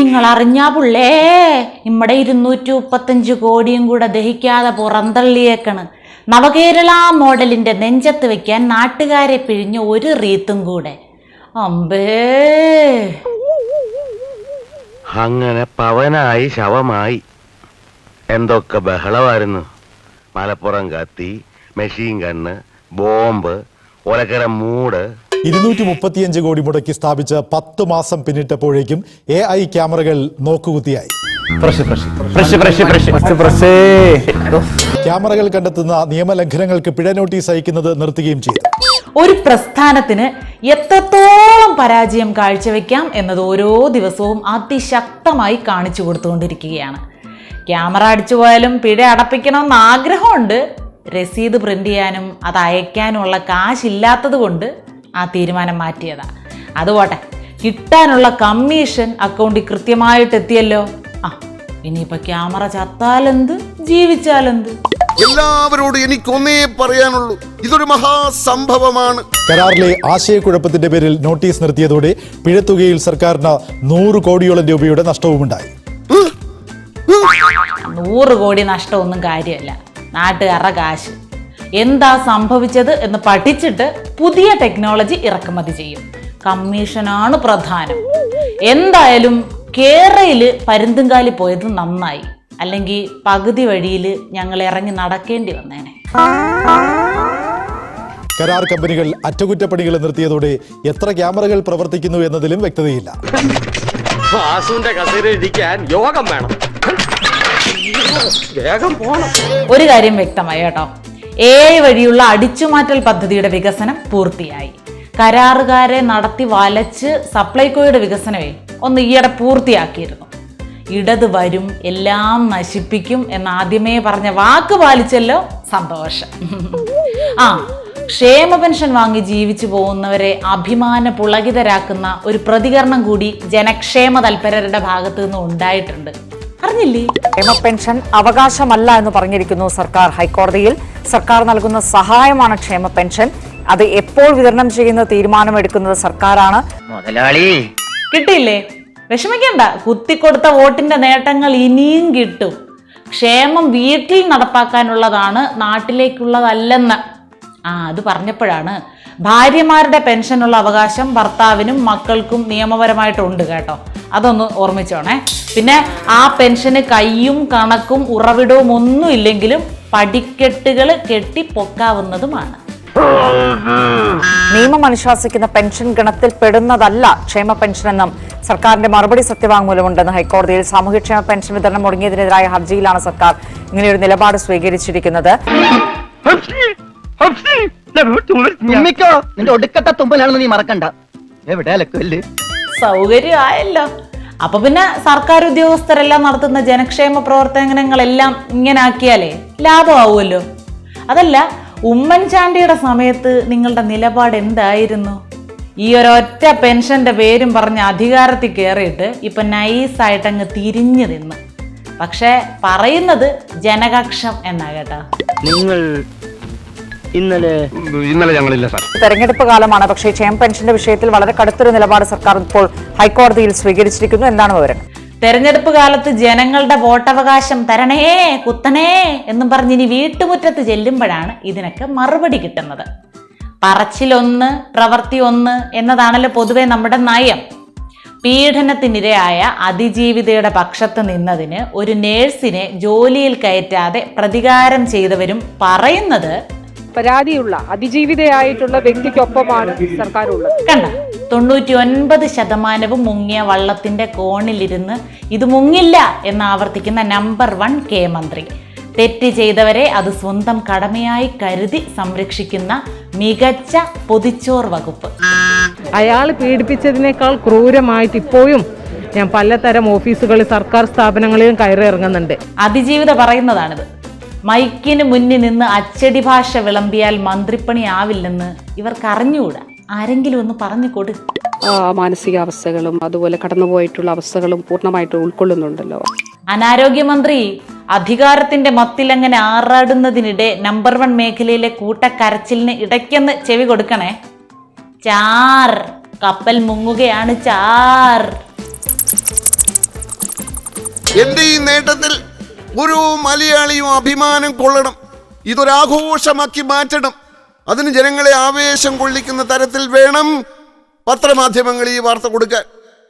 നിങ്ങൾ അറിഞ്ഞാ പുള്ളേ? നമ്മുടെ ഇരുന്നൂറ്റി മുപ്പത്തഞ്ച് കോടിയും കൂടെ ദഹിക്കാതെ പുറന്തള്ളിയേക്കണ്. നവകേരള മോഡലിന്റെ നെഞ്ചത്ത് വെക്കാൻ നാട്ടുകാരെ പിഴിഞ്ഞ ഒരു റീത്തും കൂടെ. അമ്പേ. അങ്ങനെ പവനായി ശവമായി. എന്തൊക്കെ ബഹളമായിരുന്നു. മലപ്പുറം കത്തി മെഷീൻ കണ്ണ് ബോംബ് ഒലക്കര മൂട് ഇരുന്നൂറ്റി മുപ്പത്തിയഞ്ച് കോടി മുടക്കി സ്ഥാപിച്ച പത്ത് മാസം പിന്നിട്ടപ്പോഴേക്കും എ ഐ ക്യാമറകൾ നോക്കുകുത്തിയായി. ക്യാമറകൾ കണ്ടെത്തുന്ന നിയമലംഘനങ്ങൾക്ക് പിഴ നോട്ടീസ് അയക്കുന്നത് നിർത്തുകയും ചെയ്തു. ഒരു പ്രസ്ഥാനത്തിന് എത്രത്തോളം പരാജയം കാഴ്ചവെക്കാം എന്നത് ഓരോ ദിവസവും അതിശക്തമായി കാണിച്ചു കൊടുത്തുകൊണ്ടിരിക്കുകയാണ്. ക്യാമറ അടിച്ചു പോയാലും പിഴ അടപ്പിക്കണമെന്ന് ആഗ്രഹമുണ്ട്. രസീത് പ്രിന്റ് ചെയ്യാനും അത് അയക്കാനുമുള്ള കാശില്ലാത്തത് കൊണ്ട് ആ തീരുമാനം മാറ്റിയതാ. അതുപോട്ടെ കിട്ടാനുള്ള കമ്മീഷൻ അക്കൗണ്ടിൽ കൃത്യമായിട്ട് എത്തിയല്ലോ. ആ ഇനിയിപ്പോ ക്യാമറ ചത്താലെന്ത്? ജീവിച്ചാലെന്ത്? എല്ലാവരോടും എനിക്കൊന്നേ പറയാനുള്ളൂ. ഇതൊരു മഹാസംഭവമാണ്. കരാറിലെ ആശയക്കുഴപ്പത്തിന്റെ പേരിൽ നോട്ടീസ് നിർത്തിയതോടെ പിഴത്തുകയിൽ സർക്കാരിന് നൂറ് കോടിയോളം രൂപയുടെ നഷ്ടവുമുണ്ടായി. നൂറ് കോടി നഷ്ടമൊന്നും കാര്യമല്ല. നാട്ടുകാരുടെ കാശ്. എന്താ സംഭവിച്ചത് എന്ന് പഠിച്ചിട്ട് പുതിയ ടെക്നോളജി ഇറക്കുമതി ചെയ്യും. കമ്മീഷനാണ് പ്രധാനം. എന്തായാലും കേരളയിൽ പരുന്തുംകാലി പോയത് നന്നായി. അല്ലെങ്കിൽ പകുതി വഴിയിൽ ഞങ്ങൾ ഇറങ്ങി നടക്കേണ്ടി വന്നേനെ. കരാർ കമ്പനികൾ അറ്റകുറ്റപ്പണികൾ നിർത്തിയതോടെ എത്ര ക്യാമറകൾ പ്രവർത്തിക്കുന്നു എന്നതിലും വ്യക്തതയില്ല. യോഗം വേണം. വേഗം പോണം. ഒരു കാര്യം വ്യക്തമായി കേട്ടോ. ഏഴ് വഴിയുള്ള അടിച്ചുമാറ്റൽ പദ്ധതിയുടെ വികസനം പൂർത്തിയായി. കരാറുകാരെ നടത്തി വലച്ച് സപ്ലൈകോയുടെ വികസനമേ ഒന്ന് ഈയിടെ പൂർത്തിയാക്കിയിരുന്നു. ഇടത് വരും എല്ലാം നശിപ്പിക്കും എന്ന് ആദ്യമേ പറഞ്ഞ വാക്ക് പാലിച്ചല്ലോ സന്തോഷം. ആ ക്ഷേമ പെൻഷൻ വാങ്ങി ജീവിച്ചു പോകുന്നവരെ അഭിമാന പുളകിതരാക്കുന്ന ഒരു പ്രതികരണം കൂടി ജനക്ഷേമ തൽപരരുടെ ഭാഗത്തു നിന്ന് ഉണ്ടായിട്ടുണ്ട്. അറിഞ്ഞില്ലേ? ക്ഷേമ പെൻഷൻ അവകാശമല്ല എന്ന് പറഞ്ഞിരിക്കുന്നു സർക്കാർ ഹൈക്കോടതിയിൽ. സർക്കാർ നൽകുന്ന സഹായമാണ് ക്ഷേമ പെൻഷൻ. അത് എപ്പോൾ വിതരണം ചെയ്യുന്ന തീരുമാനമെടുക്കുന്നത് സർക്കാരാണ്. മുതലാളി. കിട്ടിയില്ലേ? വിഷമിക്കണ്ട. കുത്തിക്കൊടുത്ത വോട്ടിന്റെ നേട്ടങ്ങൾ ഇനിയും കിട്ടും. ക്ഷേമം വീട്ടിൽ നടപ്പാക്കാനുള്ളതാണ് നാട്ടിലേക്കുള്ളതല്ലെന്ന്. ആ അത് പറഞ്ഞപ്പോഴാണ് ഭാര്യമാരുടെ പെൻഷനുള്ള അവകാശം ഭർത്താവിനും മക്കൾക്കും നിയമപരമായിട്ടുണ്ട് കേട്ടോ. അതൊന്ന് ഓർമ്മിച്ചോണേ. പിന്നെ ആ പെൻഷന് കൈയും കണക്കും ഉറവിടവും ഒന്നും ഇല്ലെങ്കിലും പടിക്കെട്ടുകൾ കെട്ടി പൊക്കാവുന്നതുമാണ്. നിയമം അനുശാസിക്കുന്ന പെൻഷൻ ഗണത്തിൽ പെടുന്നതല്ല ക്ഷേമ പെൻഷൻ എന്നും സർക്കാരിന്റെ മറുപടി സത്യവാങ്മൂലമുണ്ടെന്ന് ഹൈക്കോടതിയിൽ സാമൂഹ്യക്ഷേമ പെൻഷൻ വിതരണം മുടങ്ങിയതിനെതിരായ ഹർജിയിലാണ് സർക്കാർ ഇങ്ങനെയൊരു നിലപാട് സ്വീകരിച്ചിരിക്കുന്നത്. തുമ്മിക്കോ. നിന്റെ ഒടുക്കത്തെ തുമ്പലാണെന്ന് നീ മറക്കണ്ട. എവിടെ അലക്കല്ലേ സൗകര്യമായല്ലോ. അപ്പൊ പിന്നെ സർക്കാർ ഉദ്യോഗസ്ഥരെല്ലാം നടത്തുന്ന ജനക്ഷേമ പ്രവർത്തനങ്ങളെല്ലാം ഇങ്ങനെ ആക്കിയാലേ ലാഭമാവുമല്ലോ. അതല്ല ഉമ്മൻചാണ്ടിയുടെ സമയത്ത് നിങ്ങളുടെ നിലപാട് എന്തായിരുന്നു? ഈ ഒരൊറ്റ പെൻഷന്റെ പേരും പറഞ്ഞ് അധികാരത്തിൽ കയറിയിട്ട് ഇപ്പൊ നൈസായിട്ട് അങ്ങ് തിരിഞ്ഞു നിന്ന്. പക്ഷേ പറയുന്നത് ജനകക്ഷം എന്നാ കേട്ടോ. നിങ്ങൾ ഇന്നലെ ഇന്നലെ ഞങ്ങളില്ല സാർ. തെരഞ്ഞെടുപ്പ് കാലമാണ്. പക്ഷേ ക്ഷേമ പെൻഷന്റെ വിഷയത്തിൽ വളരെ കടുത്തൊരു നിലപാട് സർക്കാർ ഇപ്പോൾ ഹൈക്കോടതിയിൽ സ്വീകരിച്ചിരിക്കുന്നു എന്താണ് വിവരം തെരഞ്ഞെടുപ്പ് കാലത്ത് ജനങ്ങളുടെ വോട്ടവകാശം തരണേ കുത്തനേ എന്നും പറഞ്ഞ് ഇനി വീട്ടുമുറ്റത്ത് ചെല്ലുമ്പോഴാണ് ഇതിനൊക്കെ മറുപടി കിട്ടുന്നത്. പറച്ചിലൊന്ന് പ്രവൃത്തി ഒന്ന് എന്നതാണല്ലോ പൊതുവെ നമ്മുടെ നയം. പീഡനത്തിനിരയായ അതിജീവിതയുടെ പക്ഷത്ത് നിന്നതിന് ഒരു നേഴ്സിനെ ജോലിയിൽ കയറ്റാതെ പ്രതികാരം ചെയ്തവരും പറയുന്നത് പരാതിയുള്ള അതിജീവിതയായിട്ടുള്ള വ്യക്തിക്കൊപ്പമാണ് സർക്കാർ ഉള്ളത് കണ്ട തൊണ്ണൂറ്റി ഒൻപത് ശതമാനവും മുങ്ങിയ വള്ളത്തിന്റെ കോണിലിരുന്ന് ഇത് മുങ്ങില്ല എന്ന് ആവർത്തിക്കുന്ന നമ്പർ വൺ കെ മന്ത്രി. തെറ്റ് ചെയ്തവരെ അത് സ്വന്തം കടമയായി കരുതി സംരക്ഷിക്കുന്ന മികച്ച പൊതിച്ചോർ വകുപ്പ്. അയാൾ പീഡിപ്പിച്ചതിനേക്കാൾ ക്രൂരമായിട്ട് ഇപ്പോഴും ഞാൻ പലതരം ഓഫീസുകളിൽ സർക്കാർ സ്ഥാപനങ്ങളിലും കയറി ഇറങ്ങുന്നുണ്ട്. അതിജീവിത പറയുന്നതാണിത്. മൈക്കിന് മുന്നിൽ നിന്ന് അച്ചടി ഭാഷ വിളമ്പിയാൽ മന്ത്രിപ്പണി ആവില്ലെന്ന് ഇവർക്ക് അറിഞ്ഞുകൂടാ ആരെങ്കിലും ഒന്ന് പറഞ്ഞു കൊടു. ആ, മാനസികാവസ്ഥകളും അതുപോലെ കടന്നുപോയിട്ടുള്ള അവസ്ഥകളും പൂർണമായിട്ട് ഉൾക്കൊള്ളുന്നുണ്ടല്ലോ. അനാരോഗ്യമന്ത്രി അധികാരത്തിന്റെ മത്തിൽ മത്തിലങ്ങനെ ആറാടുന്നതിനിടെ നമ്പർ വൺ മേഖലയിലെ കൂട്ടക്കരച്ചിലിന് ഇടയ്ക്കൊന്ന് ചെവി കൊടുക്കണേ. ചാർ. കപ്പൽ മുങ്ങുകയാണ് ചാർ. എന്റെ ഈ നേട്ടത്തിൽ ഒരു മലയാളിയും അഭിമാനം കൊള്ളണം. ഇതൊരാഘോഷമാക്കി മാറ്റണം. അതിന് ജനങ്ങളെ ആവേശം കൊള്ളിക്കുന്ന തരത്തിൽ വേണം പത്രമാധ്യമങ്ങൾ ഈ വാർത്ത കൊടുക്കാൻ.